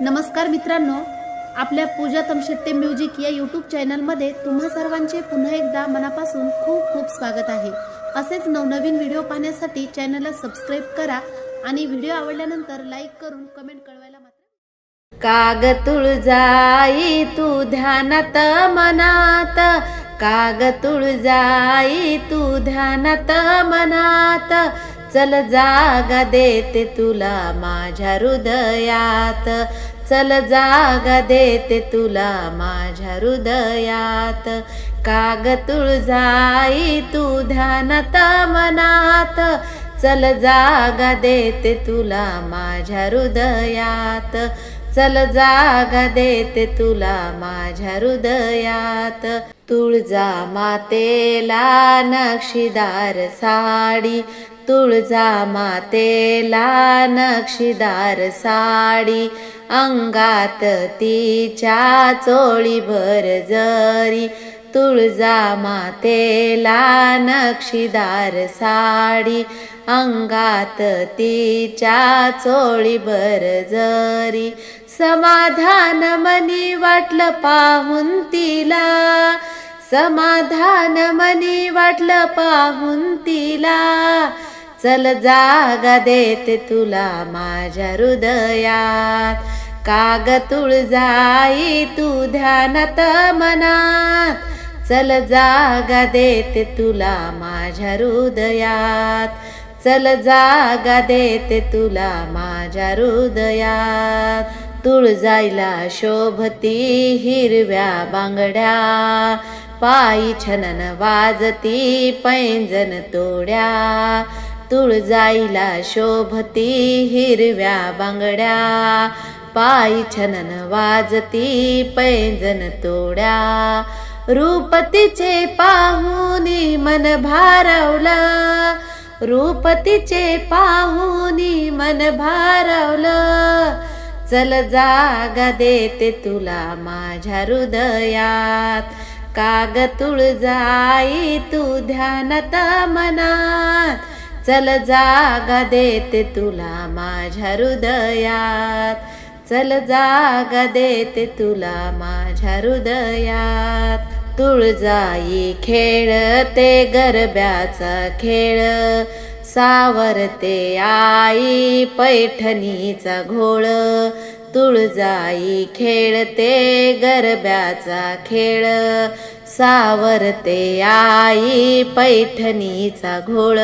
नमस्कार मित्रांनो आपल्या पूजा तमशेट्टे म्युझिक या यूट्यूब चॅनलमध्ये तुम्हा सर्वांचे पुन्हा एकदा मनापासून खूप खूप स्वागत आहे. असेच नवनवीन व्हिडिओ पाहण्यासाठी चॅनलला सबस्क्राईब करा आणि व्हिडिओ आवडल्यानंतर लाईक करून कमेंट कळवायला मात्र काग तुळजाई तू ध्यानात मनात काग तुळजाई तू ध्यानात मनात चल जागा देते तुला माझ्या हृदयात. चल जागा देते तुला माझ्या हृदयात. काग तुळजाई तू ध्यानात मनात. चल जागा देते तुला माझ्या हृदयात. चल जागा देते तुला माझ्या हृदयात. तुळजा मातेला नक्षीदार साडी. तुळजा मातेला नक्षीदार साडी अंगात तिच्या चोळीभर जरी. तुळजा मातेला नक्षीदार साडी अंगात तिच्या चोळीभर जरी. समाधान मनी वाटलं पाहून तिला समाधान मनी वाटलं पाहून तिला. चल जागा देते तुला माझ्या हृदयात. काग तुळजाई तू ध्यानात मनात. चल जागा देते तुला माझ्या हृदयात. चल जागा देते तुला माझ्या हृदयात. तुळजाईला शोभती हिरव्या बांगड्या. पायी छनन वाजती पैंजन तोड्या. तुळजाईला शोभती हिरव्या बांगड्या. पायी छनन वाजती पैंजन तोड्या. रूपतीचे पाहुनी मन भारावला. रूपतीचे पाहुनी मन भारावलं. चल जागा देते तुला माझ्या हृदयात. काग तुळजाई तू ध्यानात मनात. चल जागा देते तुला माझ्या हृदयात. चल जागा देते तुला माझ्या हृदयात. तुळजाई खेळते गरब्याचा खेळ. सावरते आई पैठणीचा घोळ. तुळजाई खेळते गरब्याचा खेळ. सावरते आई पैठणीचा घोळ.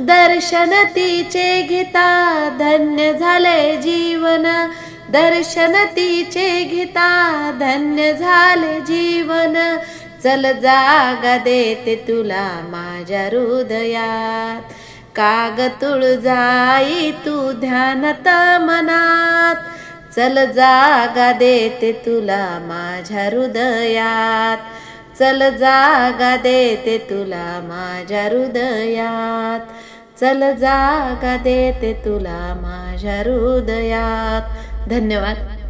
दर्शन तिचे घेता धन्य झाले जीवन. दर्शन तिचे घेता धन्य झाले जीवन. चल जागा देते तुला माझ्या हृदयात. काग तुळजाई तू ध्यानत मनात. चल जागा देते तुला माझ्या हृदयात. चल जागा देते तुला माझ्या हृदयात. चल जागा देते तुला माझ्या हृदयात. धन्यवाद.